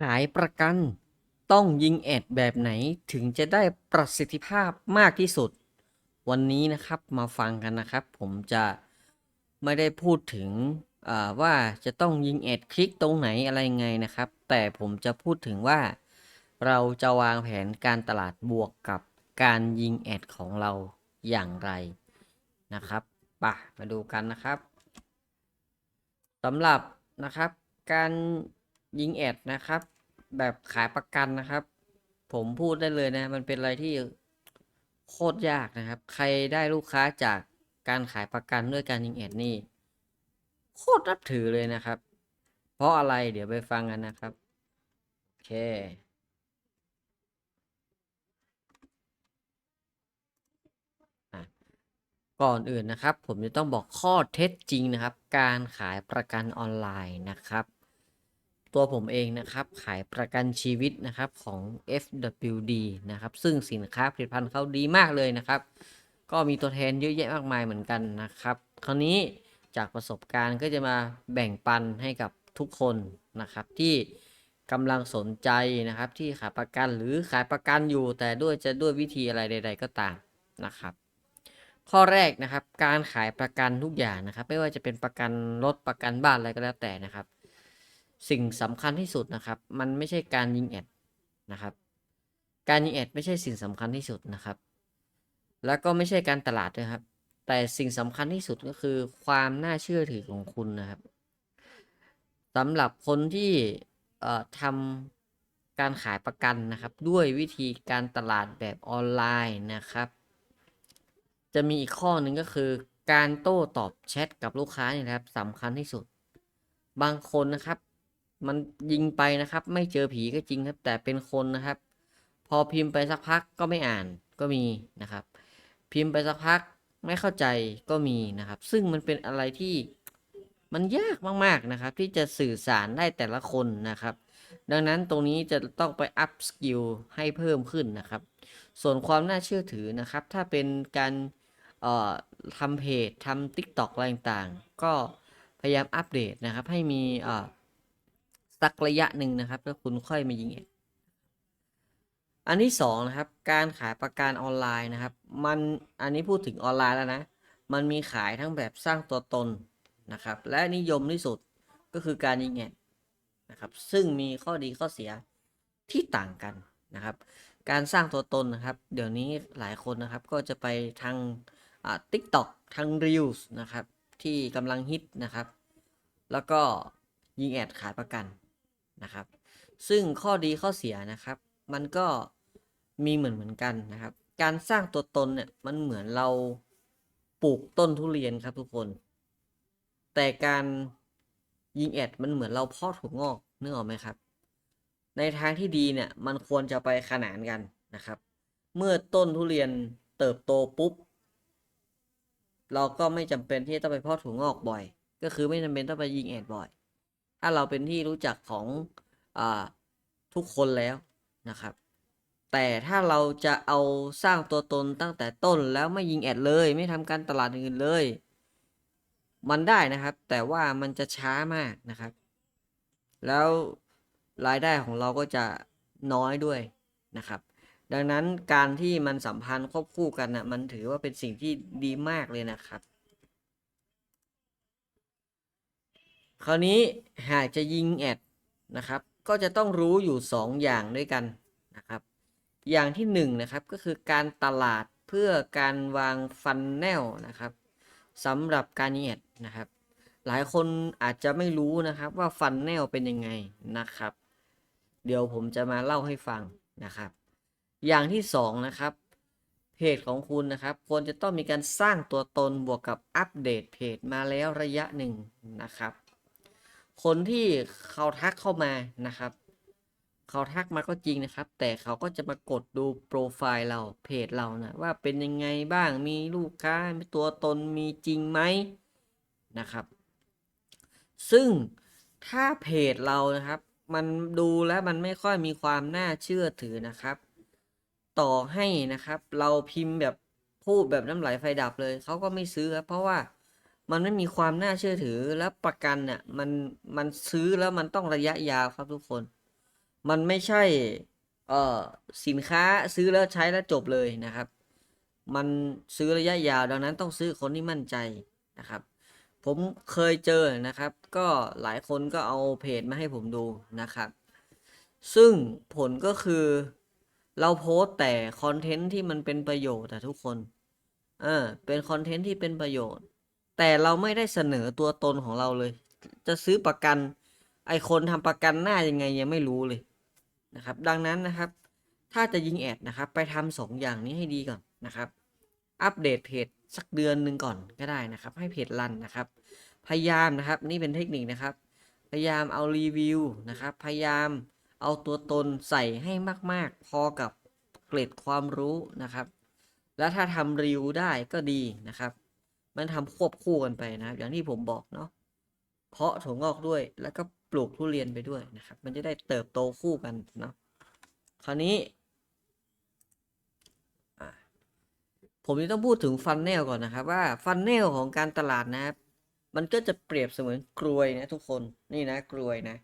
ขายประกัน ต้องยิงแอดแบบไหนถึงจะได้ประสิทธิภาพมากที่สุด วันนี้นะครับมาฟังกันนะครับ ผมจะไม่ได้พูดถึงว่าจะต้องยิงแอดคลิกตรงไหนอะไรไงนะครับ แต่ผมจะพูดถึงว่า เราจะวางแผนการตลาดบวกกับการยิงแอดของเราอย่างไรนะครับป่ะมาดูกันนะครับสำหรับนะครับการ ยิงแอดนะครับ แบบขายประกันนะครับ ผมพูดได้เลยนะ มันเป็นอะไรที่โคตรยากนะครับ ใครได้ลูกค้าจากการขายประกันด้วยการยิงแอดนี่โคตรนับถือเลยนะครับ เพราะอะไรเดี๋ยวไปฟังกันนะครับ โอเคก่อนอื่นนะครับ ผมจะต้องบอกข้อเท็จจริงนะครับ การขายประกันออนไลน์นะครับ ตัวผมเองนะครับขายประกันชีวิตนะครับของ FWD นะครับซึ่งสินค้าผลิตภัณฑ์เขาดีมากเลยนะครับ ก็มีตัวแทนเยอะแยะมากมายเหมือนกันนะครับ คราวนี้จากประสบการณ์ก็จะมาแบ่งปันให้กับทุกคนนะครับที่กำลังสนใจนะครับที่ขายประกันหรือขายประกันอยู่ แต่ด้วยจะด้วยวิธีอะไรใด ๆ ก็ตามนะครับ ข้อแรกนะครับการขายประกันทุกอย่างนะครับ ไม่ว่าจะเป็นประกันรถประกันบ้านอะไรก็แล้วแต่นะครับ สิ่งสำคัญที่สุดนะครับ มันไม่ใช่การยิงแอดนะครับ การยิงแอดไม่ใช่สิ่งสำคัญที่สุดนะครับ แล้วก็ไม่ใช่การตลาดด้วยครับ แต่สิ่งสำคัญที่สุดก็คือความน่าเชื่อถือของคุณนะครับสำหรับคนที่ทำการขายประกันนะครับ ด้วยวิธีการตลาดแบบออนไลน์นะครับ จะมีอีกข้อหนึ่งก็คือการโต้ตอบแชทกับลูกค้านี่นะครับสำคัญที่สุด บางคนนะครับ มันยิงไปนะครับ ไม่เจอผีก็จริงครับ แต่เป็นคนนะครับ พอพิมพ์ไปสักพักก็ไม่อ่านก็มีนะครับ พิมพ์ไปสักพักไม่เข้าใจก็มีนะครับ ซึ่งมันเป็นอะไรที่มันยากมากๆนะครับ ที่จะสื่อสารได้แต่ละคนนะครับ ดังนั้นตรงนี้จะต้องไปอัพสกิลให้เพิ่มขึ้นนะครับ ส่วนความน่าเชื่อถือนะครับ ถ้าเป็นการทำเพจทำ TikTok อะไรต่างๆ ก็พยายามอัปเดตนะครับ ให้มีเอ่อ สักระยะหนึ่งนะครับ แล้วคุณค่อยมายิงเองอันที่สองนะครับ การขายประกันออนไลน์นะครับ มันอันนี้พูดถึงออนไลน์แล้วนะ มันมีขายทั้งแบบสร้างตัวตนนะครับ และนิยมที่สุดก็คือการยิงแอดนะครับ ซึ่งมีข้อดีข้อเสียที่ต่างกันนะครับ การสร้างตัวตนนะครับ เดี๋ยวนี้หลายคนนะครับก็จะไปทางอ่า TikTok ทาง Reels นะครับ ที่กำลังฮิตนะครับ แล้วก็ยิงแอดขายประกัน นะครับ ซึ่งข้อดีข้อเสียนะครับ มันก็มีเหมือนเหมือนกันนะครับ การสร้างตัวตนเนี่ยมันเหมือนเราปลูกต้นทุเรียนครับทุกคน แต่การยิงแอดมันเหมือนเราเพาะถั่วงอกนึกออกไหมครับ ในทางที่ดีเนี่ยมันควรจะไปขนานกันนะครับ เมื่อต้นทุเรียนเติบโตปุ๊บ เราก็ไม่จำเป็นที่จะต้องไปเพาะถั่วงอกบ่อย ก็คือไม่จำเป็นต้องไปยิงแอดบ่อย ถ้าเราเป็นที่รู้จักของอทุกคนแล้วนะครับ แต่ถ้าเราจะเอาสร้างตัวตนตั้งแต่ต้นแล้วไม่ยิงแอดเลย ไม่ทำการตลาดอื่นเลย มันได้นะครับ แต่ว่ามันจะช้ามากนะครับ แล้วรายได้ของเราก็จะน้อยด้วยนะครับ ดังนั้นการที่มันสัมพันธ์ควบคู่กันนะมันถือว่าเป็นสิ่งที่ดีมากเลยนะครับ คราวนี้หากจะยิงแอดนะครับก็จะต้องรู้อยู่ 2 อย่างด้วยกันนะครับ อย่างที่1นงนะครับก็คือการตลาดเพื่อการวางฟันแนลนะครับสำหรับการยิงแอดนะครับ หลายคนอาจจะไม่รู้นะครับว่าฟันแนลเป็นยังไงนะครับ เดี๋ยวผมจะมาเล่าให้ฟังนะครับ อย่างที่สองนะครับเพจของคุณนะครับ ควรจะต้องมีการสร้างตัวตนบวกกับอัปเดตเพจมาแล้วระยะหนึ่งนะครับ คนที่เขาทักเข้ามานะครับ เขาทักมาก็จริงนะครับ แต่เขาก็จะมากดดูโปรไฟล์เราเพจเรานะว่าเป็นยังไงบ้างมีลูกค้ามีตัวตนมีจริงไหมนะครับ ซึ่งถ้าเพจเรานะครับ มันดูแล้วมันไม่ค่อยมีความน่าเชื่อถือนะครับ ต่อให้นะครับ เราพิมพ์แบบพูดแบบน้ำไหลไฟดับเลยเขาก็ไม่ซื้อครับเพราะว่า มันไม่มีความน่าเชื่อถือและประกันเนี่ยมันมันซื้อแล้วมันต้องระยะยาวครับทุกคน มันไม่ใช่เอ่อสินค้าซื้อแล้วใช้แล้วจบเลยนะครับ มันซื้อระยะยาวดังนั้นต้องซื้อคนที่มั่นใจนะครับ ผมเคยเจอนะครับ ก็หลายคนก็เอาเพจมาให้ผมดูนะครับ ซึ่งผลก็คือเราโพสต์แต่คอนเทนต์ที่มันเป็นประโยชน์อะทุกคนเออเป็นคอนเทนต์ที่เป็นประโยชน์ แต่เราไม่ได้เสนอตัวตนของเราเลย จะซื้อประกัน ไอคนทำประกันหน้ายังไงยังไม่รู้เลยนะครับ ดังนั้นนะครับ ถ้าจะยิงแอดนะครับ ไปทำสองอย่างนี้ให้ดีก่อนนะครับ อัปเดตเพจสักเดือนหนึ่งก่อนก็ได้นะครับ ให้เพจรันนะครับ พยายามนะครับ นี่เป็นเทคนิคนะครับ พยายามเอารีวิวนะครับ พยายามเอาตัวตนใส่ให้มาก ๆ พอกับเกร็ดความรู้นะครับ แล้วถ้าทำรีวิวได้ก็ดีนะครับ มันทำควบคู่กันไปนะครับ อย่างที่ผมบอกเนาะเพาะถั่วงอกด้วย แล้วก็ปลูกทุเรียนไปด้วยนะครับ มันจะได้เติบโตคู่กันเนาะคราวนี้ผมจะต้องพูดถึงฟันแนลก่อนนะครับ ว่าฟันแนลของการตลาดนะครับมันก็จะเปรียบเสมือนกลวยนะทุกคนนี่นะกลวยนะ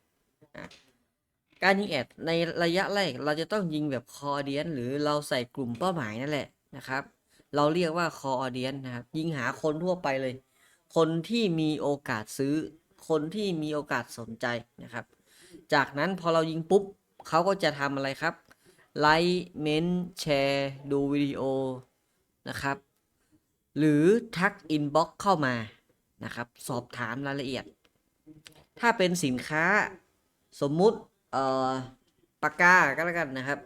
การยิงแอดในระยะแรกเราจะต้องยิงแบบคอเดียน หรือเราใส่กลุ่มเป้าหมายนั่นแหละนะครับ เราเรียกว่าคอเดียนนะครับยิงหาคนทั่วไปเลย คนที่มีโอกาสซื้อ คนที่มีโอกาสสนใจนะครับ จากนั้นพอเรายิงปุ๊บเขาก็จะทำอะไรครับไลค์เมนแชร์ดูวิดีโอนะครับ หรือทักอินบ็อกเข้ามานะครับ สอบถามรายละเอียด ถ้าเป็นสินค้าสมมุติเอ่อปากกาก็แล้วกันนะครับ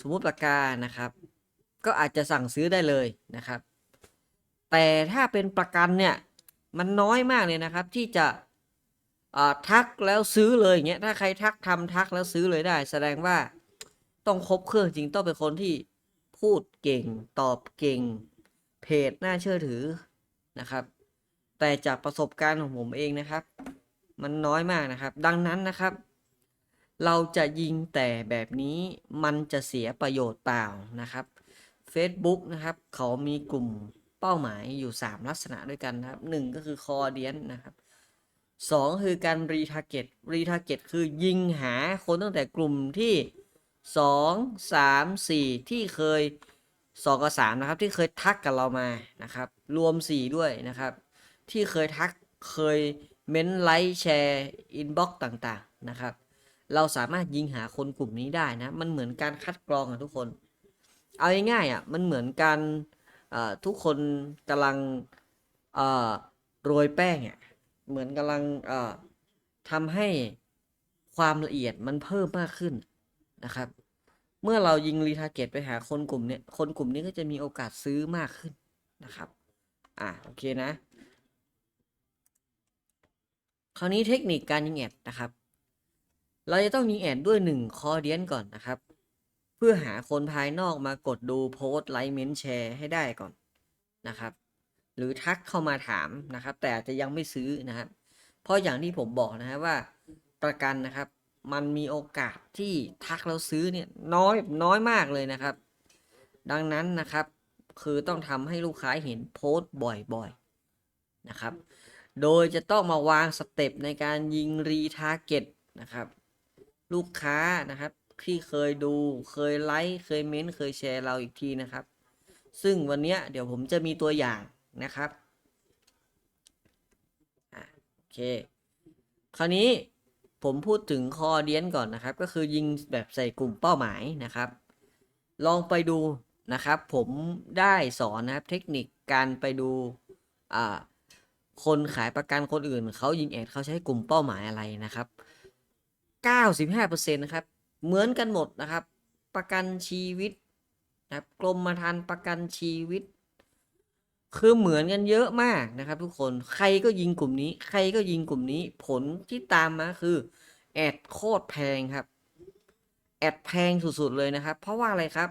สมมุติปากกานะครับ ก็อาจจะสั่งซื้อได้เลยนะครับ แต่ถ้าเป็นประกันเนี่ยมันน้อยมากเลยนะครับที่จะทักแล้วซื้อเลยอย่างเงี้ยถ้าใครทักทำทักแล้วซื้อเลยได้ แสดงว่าต้องครบเครื่องจริงต้องเป็นคนที่พูดเก่งตอบเก่ง เพจน่าเชื่อถือนะครับ แต่จากประสบการณ์ของผมเองนะครับ มันน้อยมากนะครับ ดังนั้นนะครับ เราจะยิงแต่แบบนี้มันจะเสียประโยชน์เปล่านะครับ Facebook นะครับ เขามีกลุ่มเป้าหมายอยู่ 3 ลักษณะด้วยกันนะครับ 1 ก็คือ core audience นะครับ 2 คือการ retarget retarget คือยิงหาคนตั้งแต่กลุ่มที่ 2 3 4 ที่เคย 2 กับ 3 นะครับ ที่เคยทักกับเรามานะครับ รวม 4 ด้วยนะครับ ที่เคยทักเคยเม้นไลค์แชร์อินบ็อกต่างๆนะครับ เราสามารถยิงหาคนกลุ่มนี้ได้นะ มันเหมือนการคัดกรองอะทุกคน เอาง่ายๆอะมันเหมือนการทุกคนกำลังโรยแป้งอะเหมือนกำลังทำให้ความละเอียดมันเพิ่มมากขึ้นนะครับ เมื่อเรายิงรีทาร์เก็ตไปหาคนกลุ่มนี้คนกลุ่มนี้ก็จะมีโอกาสซื้อมากขึ้นนะครับอ่าโอเคนะ คราวนี้เทคนิคการยิงแอดนะครับ เราจะต้องยิงแอดด้วยหนึ่งคอเดียนก่อนนะครับ เพื่อหาคนภายนอกมากดดูโพสต์ไลค์เมนแชร์ให้ได้ก่อนนะครับ หรือทักเข้ามาถามนะครับ แต่อาจจะยังไม่ซื้อนะครับ เพราะอย่างที่ผมบอกนะครับว่าประกันนะครับ มันมีโอกาสที่ทักแล้วซื้อเนี่ยน้อยน้อยมากเลยนะครับ ดังนั้นนะครับ คือต้องทำให้ลูกค้าเห็นโพสต์บ่อยๆนะครับ โดยจะต้องมาวางสเต็ปในการยิงรีทาร์เก็ตนะครับ ลูกค้านะครับ ที่เคยดู เคยไลค์ เคยเม้นต์เคยแชร์เราอีกทีนะครับ ซึ่งวันนี้เดี๋ยวผมจะมีตัวอย่างนะครับโอเค คราวนี้ผมพูดถึงคอเดียนก่อนนะครับ ก็คือยิงแบบใส่กลุ่มเป้าหมายนะครับ ลองไปดูนะครับ ผมได้สอนนะครับเทคนิคการไปดูคนขายประกันคนอื่นเขายิงแอดเขาใช้กลุ่มเป้าหมายอะไรนะครับ 95%นะครับ เหมือนกันหมดนะครับ ประกันชีวิตนะครับกรมธรรม์ประกันชีวิต คือเหมือนกันเยอะมากนะครับ ทุกคนใครก็ยิงกลุ่มนี้ ใครก็ยิงกลุ่มนี้ ผลที่ตามมาคือแอดโคตรแพงครับ แอดแพงสุดๆเลยนะครับ เพราะว่าอะไรครับ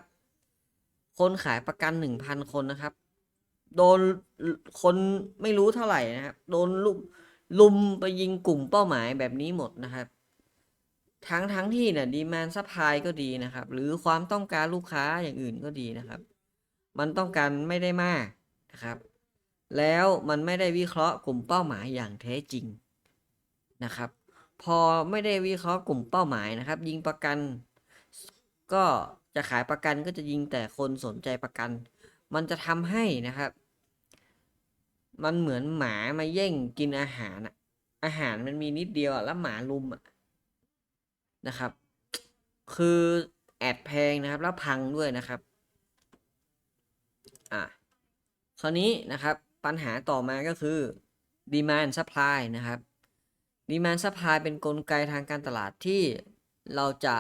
คนขายประกันหนึ่งพันคนนะครับ โดนคนไม่รู้เท่าไหร่นะครับ โดนลุมลุมไปยิงกลุ่มเป้าหมายแบบนี้หมดนะครับ ทั้งทั้งที่เนี่ยดีมานซัพพลายก็ดีนะครับ หรือความต้องการลูกค้าอย่างอื่นก็ดีนะครับ มันต้องการไม่ได้มากนะครับ แล้วมันไม่ได้วิเคราะห์กลุ่มเป้าหมายอย่างแท้จริงนะครับ พอไม่ได้วิเคราะห์กลุ่มเป้าหมายนะครับ ยิงประกัน ก็จะขายประกันก็จะยิงแต่คนสนใจประกัน มันจะทำให้นะครับ มันเหมือนหมามาแย่งกินอาหารอะอาหารมันมีนิดเดียวแล้วหมาลุมอะ นะครับ คือแอดแพงนะครับ แล้วพังด้วยนะครับ อะคราวนี้นะครับปัญหาต่อมาก็คือ demand supply นะครับ demand supply เป็นนกลไกทางการตลาดที่เราจะ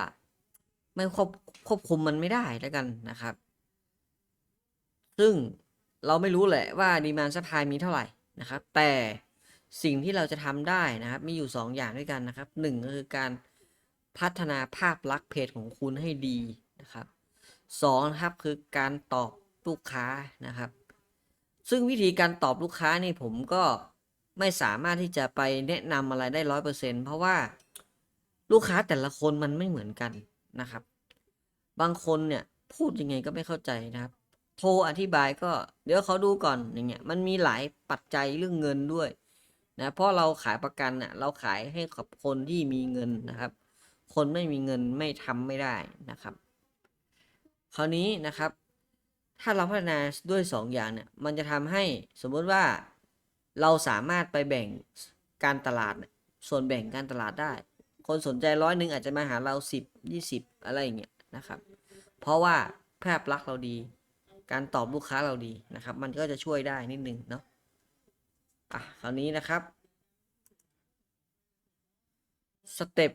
ไม่ควบควบคุมมันไม่ได้แล้วกันนะครับ ซึ่งเราไม่รู้แหละว่า demand supply มีเท่าไหร่นะครับ แต่สิ่งที่เราจะทำได้นะครับ มีอยู่ 2 อย่างด้วยกันนะครับหนึ่งก็คือการ พัฒนาภาพลักษณ์เพจของคุณให้ดีนะครับสองนะครับคือการตอบลูกค้านะครับ ซึ่งวิธีการตอบลูกค้านี่ผมก็ไม่สามารถที่จะไปแนะนำอะไรได้ร้อยเปอร์เซ็นเพราะว่าลูกค้าแต่ละคนมันไม่เหมือนกันนะครับ บางคนเนี่ยพูดยังไงก็ไม่เข้าใจนะครับ โทรอธิบายก็เดี๋ยวเขาดูก่อนอย่างเงี้ยมันมีหลายปัจจัยเรื่องเงินด้วยนะเพราะเราขายประกันน่ะเราขายให้กับคนที่มีเงินนะครับ คนไม่มีเงินไม่ทำไม่ได้นะครับ คราวนี้นะครับ ถ้าเราพัฒนาด้วย 2 อย่างเนี่ย มันจะทำให้สมมติว่าเราสามารถไปแบ่งการตลาด ส่วนแบ่งการตลาดได้ คนสนใจร้อยหนึ่งอาจจะมาหาเรา 10 20 อะไรอย่างเงี้ยนะครับ เพราะว่าภาพลักษณ์เราดี การตอบลูกค้าเราดีนะครับ มันก็จะช่วยได้นิดนึงเนาะอะคราวนี้นะครับสเต็ป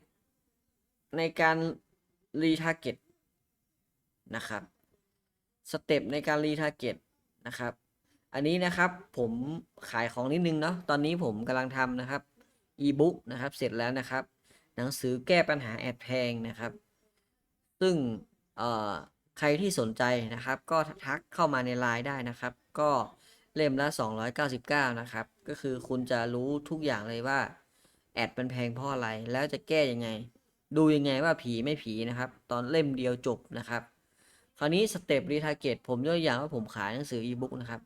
ในการรีทาร์เก็ตนะครับสเต็ปในการรีทาร์เก็ตนะครับ อันนี้นะครับผมขายของนิดนึงเนาะตอนนี้ผมกำลังทำนะครับอีบุ๊กนะครับเสร็จแล้วนะครับ หนังสือแก้ปัญหาแอดแพงนะครับ ซึ่งเอ่อใครที่สนใจนะครับ ก็ทักเข้ามาในไลน์ได้นะครับ ก็เล่มละ 299 นะครับ ก็คือคุณจะรู้ทุกอย่างเลยว่า แอดมันแพงเพราะอะไร แล้วจะแก้ยังไง ดูยังไงว่าผีไม่ผีนะครับ ตอนเล่มเดียวจบนะครับ คราวนี้สเต็ปรีทาเกตผมยกตัวอย่างว่าผมขายหนังสืออีบุ๊กนะครับ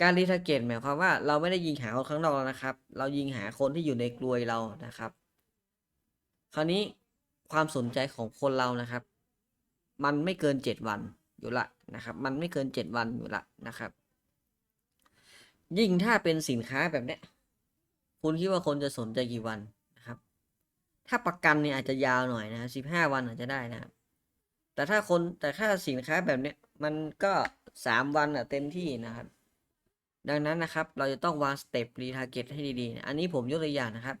การรีทาเกตหมายความว่าเราไม่ได้ยิงหาคนข้างนอกแล้วนะครับ เรายิงหาคนที่อยู่ในกลวยเรานะครับ คราวนี้ความสนใจของคนเรานะครับ มันไม่เกินเจ็ดวันอยู่ละนะครับ มันไม่เกินเจ็ดวันอยู่ละนะครับ ยิ่งถ้าเป็นสินค้าแบบเนี้ยคุณคิดว่าคนจะสนใจกี่วัน ถ้าประกันเนี่ยอาจจะยาวหน่อยนะสิบห้าวันอาจจะได้นะครับแต่ถ้าคนแต่ถ้าสินค้าแบบเนี้ยมันก็สามวันอะเต็มที่นะครับ ดังนั้นนะครับเราจะต้องวางสเต็ปรีทาร์เก็ตให้ดีๆนะอันนี้ผมยกตัวอย่างนะครับ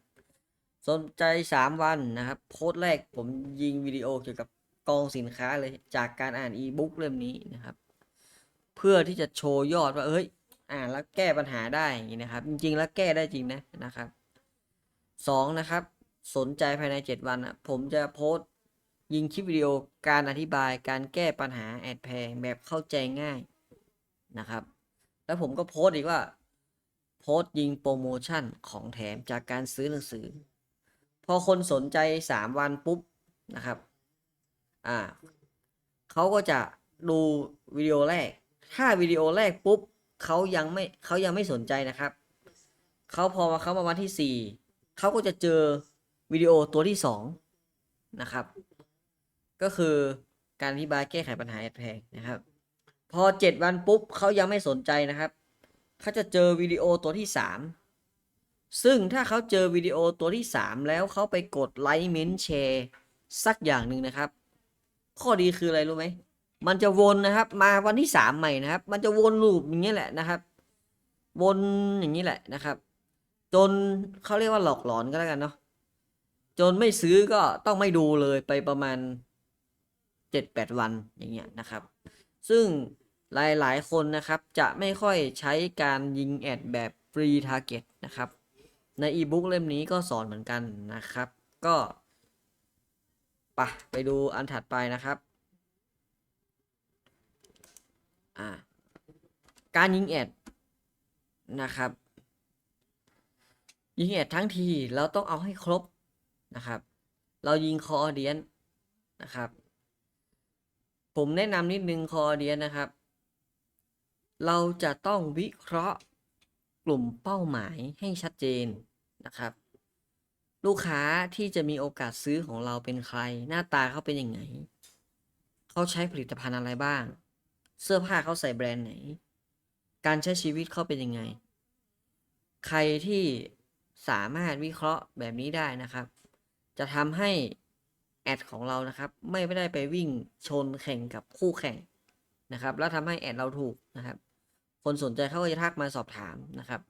สนใจสามวันนะครับ โพสต์แรกผมยิงวิดีโอเกี่ยวกับกองสินค้าเลยจากการอ่านอีบุ๊กเล่มนี้นะครับ เพื่อที่จะโชว์ยอดว่าเอ้ยอ่านแล้วแก้ปัญหาได้อย่างนี้นะครับ จริงๆแล้วแก้ได้จริงนะนะครับสองนะครับ สนใจภายในเจ็ดวันอะผมจะโพสต์ยิงคลิปวิดีโอการอธิบายการแก้ปัญหาแอดแพงแบบเข้าใจง่ายนะครับ แล้วผมก็โพสต์อีกว่า โพสต์ยิงโปรโมชั่นของแถมจากการซื้อหนังสือ พอคนสนใจสามวันปุ๊บนะครับอ่าเขาก็จะดูวิดีโอแรก ถ้าวิดีโอแรกปุ๊บเขายังไม่เขายังไม่สนใจนะครับเขาพอมาเขามาวันที่สี่เขาก็จะเจอ วิดีโอตัวที่สองนะครับ ก็คือการอธิบายแก้ไขปัญหาแอดแพงนะครับ พอเจ็ดวันปุ๊บเขายังไม่สนใจนะครับเขาจะเจอวิดีโอตัวที่สามซึ่งถ้าเขาเจอวิดีโอตัวที่สามแล้วเขาไปกดไลค์เมนแชร์สักอย่างหนึ่งนะครับ ข้อดีคืออะไรรู้ไหมมันจะวนนะครับ มาวันที่สามใหม่นะครับ มันจะวนลูปอย่างนี้แหละนะครับ วนอย่างนี้แหละนะครับ จนเขาเรียกว่าหลอกหลอนก็แล้วกันเนาะ จนไม่ซื้อก็ต้องไม่ดูเลยไปประมาณเจ็ดแปดวันอย่างเงี้ยนะครับ ซึ่งหลายๆ คนนะครับจะไม่ค่อยใช้การยิงแอดแบบฟรีทาร์เก็ตนะครับ ในอีบุ๊กเล่มนี้ก็สอนเหมือนกันนะครับ ก็ปะไปดูอันถัดไปนะครับอ่าการยิงแอดนะครับ ยิงแอดทั้งทีเราต้องเอาให้ครบ นะครับ เรายิงคอเดียนนะครับ ผมแนะนำนิดนึงคอเดียนนะครับ เราจะต้องวิเคราะห์กลุ่มเป้าหมายให้ชัดเจนนะครับ ลูกค้าที่จะมีโอกาสซื้อของเราเป็นใคร หน้าตาเขาเป็นยังไงเขาใช้ผลิตภัณฑ์อะไรบ้าง เสื้อผ้าเขาใส่แบรนด์ไหน การใช้ชีวิตเขาเป็นยังไง ใครที่สามารถวิเคราะห์แบบนี้ได้นะครับ จะทำให้แอดของเรานะครับ ไม่ได้ไปวิ่งชนแข่งกับคู่แข่งนะครับ แล้วทำให้แอดเราถูกนะครับ คนสนใจเขาก็จะทักมาสอบถามนะครับ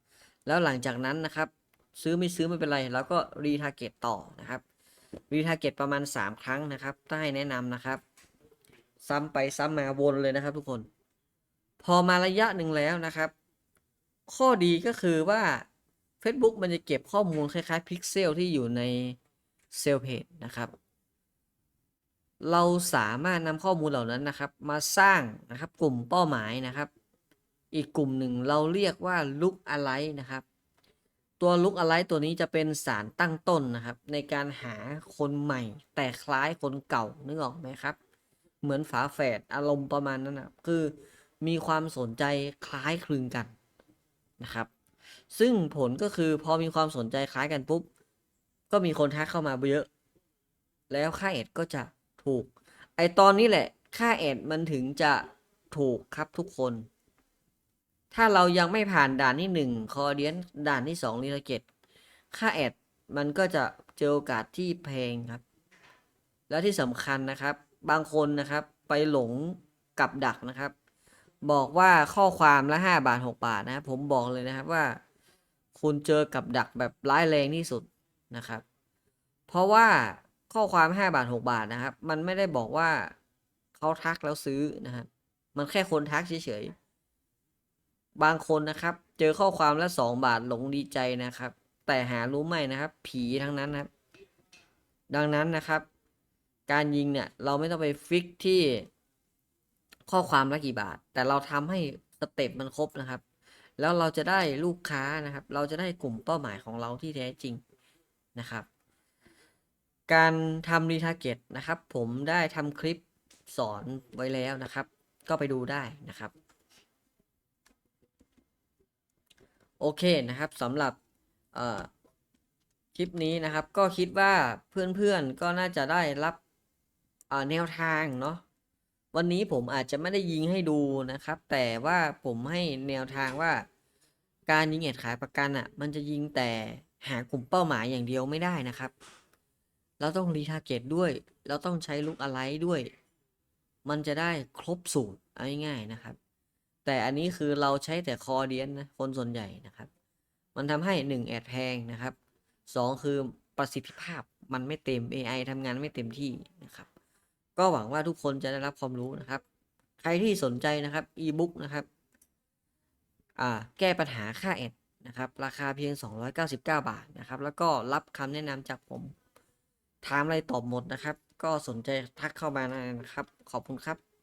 แล้วหลังจากนั้นนะครับ ซื้อไม่ซื้อไม่เป็นไรแล้วก็รีทาร์เก็ตต่อนะครับรีทาร์เก็ตประมาณ 3 ครั้งนะครับถ้าให้แนะนำนะครับ ซ้ำไปซ้ำมาวนเลยนะครับทุกคน พอมาระยะหนึ่งแล้วนะครับ ข้อดีก็คือว่า Facebook มันจะเก็บข้อมูลคล้ายๆพิกเซลที่อยู่ใน เซลเพจนะครับ เราสามารถนำข้อมูลเหล่านั้นนะครับ มาสร้างนะครับกลุ่มเป้าหมายนะครับ อีกกลุ่มหนึ่งเราเรียกว่า look alike นะครับ ตัว look alike ตัวนี้จะเป็นสารตั้งต้นนะครับ ในการหาคนใหม่ แต่คล้ายคนเก่านึกออกไหมครับ เหมือนฝาแฝดอารมณ์ประมาณนั้นนะคือมีความสนใจคล้ายคลึงกันนะครับ ซึ่งผลก็คือพอมีความสนใจคล้ายกันปุ๊บ ก็มีคนทักเข้ามาเยอะ แล้วค่าแอดก็จะถูก ไอตอนนี้แหละ ค่าแอดมันถึงจะถูกครับทุกคน ถ้าเรายังไม่ผ่านด่านที่หนึ่งคอเดียนด่านที่สองรีทาเกตค่าแอดมันก็จะเจอโอกาสที่แพงครับ แล้วที่สำคัญนะครับ บางคนนะครับไปหลงกับดักนะครับ บอกว่าข้อความละห้าบาทหกบาทนะครับผมบอกเลยนะครับว่า คุณเจอกับดักแบบร้ายแรงที่สุด นะครับ เพราะว่าข้อความห้าบาทหกบาทนะครับ มันไม่ได้บอกว่าเขาทักแล้วซื้อนะครับ มันแค่คนทักเฉยๆ บางคนนะครับ เจอข้อความละสองบาทหลงดีใจนะครับ แต่หารู้ไหมนะครับ ผีทั้งนั้นนะครับ ดังนั้นนะครับ การยิงเนี่ยเราไม่ต้องไปฟิกที่ข้อความละกี่บาท แต่เราทำให้สเต็ปมันครบนะครับ แล้วเราจะได้ลูกค้านะครับ เราจะได้กลุ่มเป้าหมายของเราที่แท้จริง นะครับ การทำรีทาร์เก็ตนะครับ ผมได้ทำคลิปสอนไว้แล้วนะครับ ก็ไปดูได้นะครับ โอเคนะครับสำหรับคลิปนี้นะครับ ก็คิดว่าเพื่อนๆก็น่าจะได้รับแนวทางเนาะวันนี้ผมอาจจะไม่ได้ยิงให้ดูนะครับ แต่ว่าผมให้แนวทางว่า การยิงแอดขายประกันอะ่ะ มันจะยิงแต่ หากลุ่มเป้าหมายอย่างเดียวไม่ได้นะครับ เราต้องรีทาร์เก็ตด้วย เราต้องใช้ลุกอะไรด้วย มันจะได้ครบสูตรเอาง่ายๆนะครับ แต่อันนี้คือเราใช้แต่คอเดียนนะคนส่วนใหญ่นะครับ มันทำให้หนึ่งแอดแพงนะครับสองคือประสิทธิภาพมันไม่เต็ม AI ทำงานไม่เต็มที่นะครับ ก็หวังว่าทุกคนจะได้รับความรู้นะครับ ใครที่สนใจนะครับ e-book นะครับ อ่า แก้ปัญหาค่าแอด นะครับ ราคาเพียง 299 บาทนะครับ แล้วก็รับคำแนะนำจากผม ถามอะไรตอบหมดนะครับ ก็สนใจทักเข้ามานะครับ ขอบคุณครับ